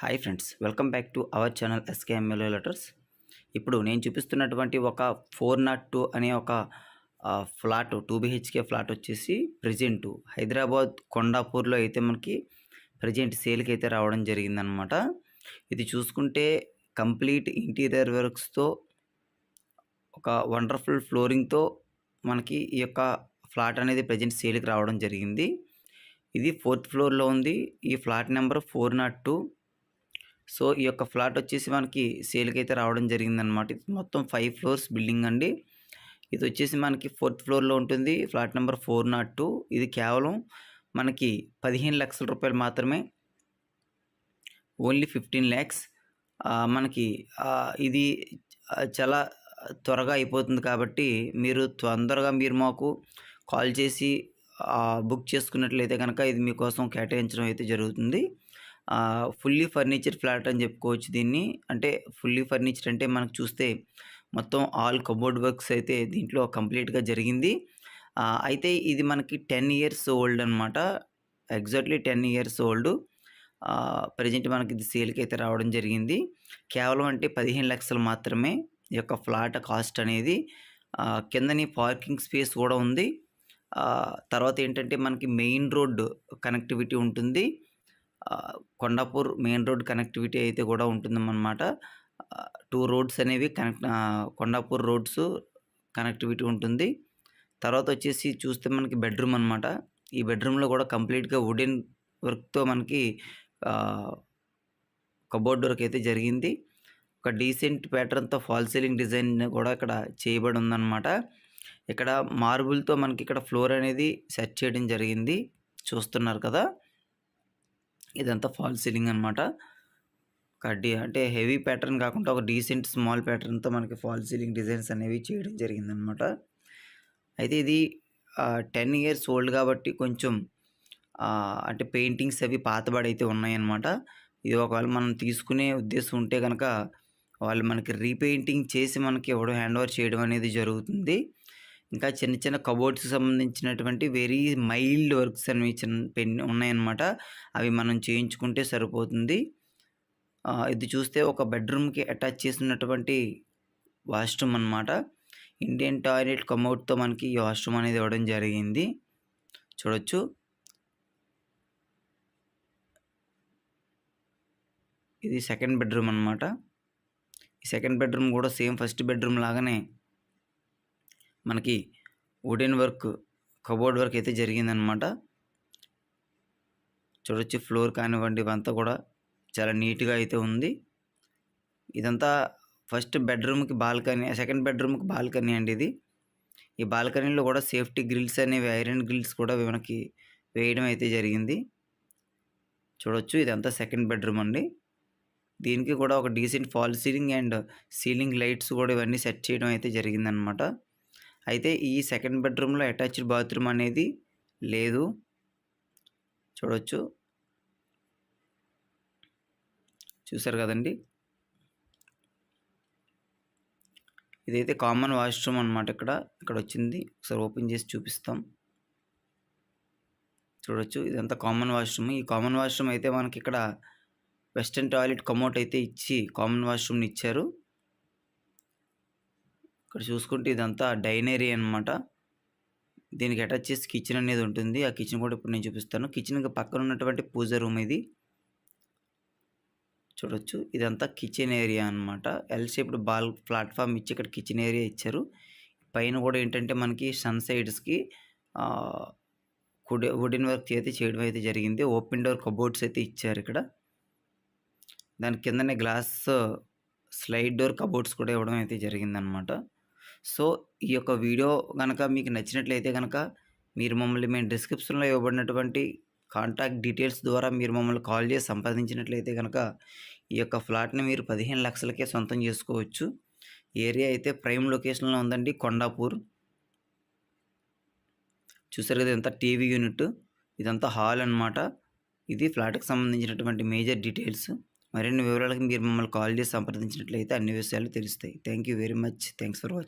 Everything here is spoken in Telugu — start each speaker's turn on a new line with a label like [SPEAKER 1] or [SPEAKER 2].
[SPEAKER 1] Hi friends welcome back to our channel SKMLA letters. ఇప్పుడు నేను చూపిస్తున్నటువంటి ఒక ఫోర్ నాట్ టూ అనే ఒక ఫ్లాట్ టూ బిహెచ్కే ఫ్లాట్ వచ్చేసి ప్రజెంట్ హైదరాబాద్ కొండాపూర్లో అయితే మనకి ప్రజెంట్ సేల్కి అయితే రావడం జరిగిందనమాట. ఇది చూసుకుంటే కంప్లీట్ ఇంటీరియర్ వర్క్స్తో ఒక వండర్ఫుల్ ఫ్లోరింగ్తో మనకి ఈ యొక్క ఫ్లాట్ అనేది ప్రజెంట్ సేల్కి రావడం జరిగింది. ఇది ఫోర్త్ ఫ్లోర్లో ఉంది. ఈ flat number four naught two. So ఈ యొక్క ఫ్లాట్ వచ్చేసి మనకి సేల్కి అయితే రావడం జరిగిందనమాట. ఇది మొత్తం ఫైవ్ ఫ్లోర్స్ బిల్డింగ్ అండి. ఇది వచ్చేసి మనకి ఫోర్త్ ఫ్లోర్లో ఉంటుంది. Flat number four naught two. ఇది కేవలం మనకి పదిహేను లక్షల రూపాయలు మాత్రమే. Only fifteen lakhs. మనకి ఇది చాలా త్వరగా అయిపోతుంది కాబట్టి మీరు తొందరగా మీరు మాకు కాల్ చేసి బుక్ చేసుకున్నట్లయితే కనుక ఇది మీకోసం కేటాయించడం అయితే జరుగుతుంది. ఫుల్లీ ఫర్నిచర్ ఫ్లాట్ అని చెప్పుకోవచ్చు దీన్ని. అంటే ఫుల్లీ ఫర్నిచర్ అంటే మనకు చూస్తే మొత్తం ఆల్ కబోర్డ్ వర్క్స్ అయితే దీంట్లో కంప్లీట్గా జరిగింది. అయితే ఇది మనకి టెన్ ఇయర్స్ ఓల్డ్ అనమాట exactly ten years old. Present మనకి ఇది సేల్కి అయితే రావడం జరిగింది. కేవలం అంటే పదిహేను లక్షలు మాత్రమే ఈ యొక్క ఫ్లాట్ కాస్ట్ అనేది. కిందని పార్కింగ్ స్పేస్ కూడా ఉంది. తర్వాత ఏంటంటే మనకి మెయిన్ రోడ్ కనెక్టివిటీ ఉంటుంది. కొండాపూర్ మెయిన్ రోడ్ కనెక్టివిటీ అయితే కూడా ఉంటుందన్నమాట. టూ రోడ్స్ అనేవి కనెక్ట్ కొండాపూర్ రోడ్స్ కనెక్టివిటీ ఉంటుంది. తర్వాత వచ్చేసి చూస్తే మనకి బెడ్రూమ్ అనమాట ఈ బెడ్రూమ్లో కూడా కంప్లీట్గా వుడెన్ వర్క్తో మనకి కబోర్డ్ వర్క్ అయితే జరిగింది. ఒక డీసెంట్ ప్యాటర్న్తో ఫాల్ సీలింగ్ డిజైన్ కూడా ఇక్కడ చేయబడి ఉందన్నమాట. ఇక్కడ మార్బుల్తో మనకి ఇక్కడ ఫ్లోర్ అనేది సెట్ చేయడం జరిగింది. చూస్తున్నారు కదా! ఇదంతా ఫాల్ సీలింగ్ అనమాట కడ్డీ అంటే హెవీ ప్యాటర్న్ కాకుండా ఒక డీసెంట్ స్మాల్ ప్యాటర్న్తో మనకి ఫాల్ సీలింగ్ డిజైన్స్ అనేవి చేయడం జరిగిందనమాట అయితే ఇది టెన్ ఇయర్స్ ఓల్డ్ కాబట్టి కొంచెం అంటే పెయింటింగ్స్ అవి పాతబడి అయితే ఉన్నాయన్నమాట. ఇది ఒకవేళ మనం తీసుకునే ఉద్దేశం ఉంటే కనుక వాళ్ళు మనకి రీపెయింటింగ్ చేసి మనకి ఎవడో హ్యాండ్ ఓవర్ చేయడం అనేది జరుగుతుంది. ఇంకా చిన్న చిన్న కబోర్డ్స్కి సంబంధించినటువంటి వెరీ మైల్డ్ వర్క్స్ అనేవి చిన్న పెన్ ఉన్నాయన్నమాట. అవి మనం చేయించుకుంటే సరిపోతుంది. ఇది చూస్తే ఒక బెడ్రూమ్కి అటాచ్ చేసినటువంటి వాష్రూమ్ అన్నమాట. ఇండియన్ టాయిలెట్ కమౌట్తో మనకి ఈ వాష్రూమ్ అనేది ఇవ్వడం జరిగింది. చూడొచ్చు. ఇది సెకండ్ బెడ్రూమ్ అన్నమాట. ఈ సెకండ్ బెడ్రూమ్ కూడా సేమ్ ఫస్ట్ బెడ్రూమ్ లాగానే మనకి వుడెన్ వర్క్ కబోర్డ్ వర్క్ అయితే జరిగిందనమాట చూడొచ్చు ఫ్లోర్ కానివ్వండి ఇవంతా కూడా చాలా నీట్గా అయితే ఉంది. ఇదంతా ఫస్ట్ బెడ్రూమ్కి బాల్కనీ సెకండ్ బెడ్రూమ్కి బాల్కనీ అండి ఇది. ఈ బాల్కనీలో కూడా సేఫ్టీ గ్రిల్స్ అనేవి ఐరన్ గ్రిల్స్ కూడా మనకి వేయడం అయితే జరిగింది. చూడొచ్చు ఇదంతా సెకండ్ బెడ్రూమ్ అండి. దీనికి కూడా ఒక decent false ceiling and ceiling lights కూడా ఇవన్నీ సెట్ చేయడం అయితే జరిగిందనమాట అయితే ఈ సెకండ్ బెడ్రూమ్లో అటాచ్డ్ బాత్రూమ్ అనేది లేదు. చూడొచ్చు. చూసారు కదండి? ఇదైతే కామన్ వాష్రూమ్ అనమాట ఇక్కడ. ఇక్కడ వచ్చింది. ఒకసారి ఓపెన్ చేసి చూపిస్తాం. చూడొచ్చు. ఇదంతా కామన్ వాష్రూమ్. ఈ కామన్ వాష్రూమ్ అయితే మనకి ఇక్కడ వెస్టర్న్ టాయిలెట్ కమౌట్ అయితే ఇచ్చి కామన్ వాష్రూమ్ని ఇచ్చారు. ఇక్కడ చూసుకుంటే ఇదంతా డైనరీ అనమాట దీనికి అటాచ్ చేసి కిచెన్ అనేది ఉంటుంది. ఆ కిచెన్ కూడా ఇప్పుడు నేను చూపిస్తాను. కిచెన్కి పక్కన ఉన్నటువంటి పూజ రూమ్ ఇది. చూడొచ్చు. ఇదంతా కిచెన్ ఏరియా అనమాట ఎల్ షేప్డ్ బాల్ ప్లాట్ఫామ్ ఇచ్చి ఇక్కడ కిచెన్ ఏరియా ఇచ్చారు. పైన కూడా ఏంటంటే మనకి సన్ సైడ్స్కి కుడి వుడెన్ వర్క్ అయితే చేయడం అయితే జరిగింది. ఓపెన్ డోర్ కబోర్డ్స్ అయితే ఇచ్చారు ఇక్కడ. దాని కిందనే గ్లాస్ స్లైడ్ డోర్ కబోర్డ్స్ కూడా ఇవ్వడం అయితే జరిగిందనమాట సో ఈ యొక్క వీడియో కనుక మీకు నచ్చినట్లయితే కనుక మీరు మమ్మల్ని మేము డిస్క్రిప్షన్లో ఇవ్వబడినటువంటి కాంటాక్ట్ డీటెయిల్స్ ద్వారా మీరు మమ్మల్ని కాల్ చేసి సంప్రదించినట్లయితే కనుక ఈ యొక్క ఫ్లాట్ని మీరు పదిహేను లక్షలకే సొంతం చేసుకోవచ్చు. ఏరియా అయితే ప్రైమ్ లొకేషన్లో ఉందండి కొండాపూర్. చూసారు కదా ఇదంతా టీవీ యూనిట్. ఇదంతా హాల్ అన్నమాట. ఇది ఫ్లాట్కి సంబంధించినటువంటి మేజర్ డీటెయిల్స్. మరిన్ని వివరాలకు మీరు మమ్మల్ని కాల్ చేసి సంప్రదించినట్లయితే అన్ని విషయాలు తెలుస్తాయి. Thank you very much. Thanks for watching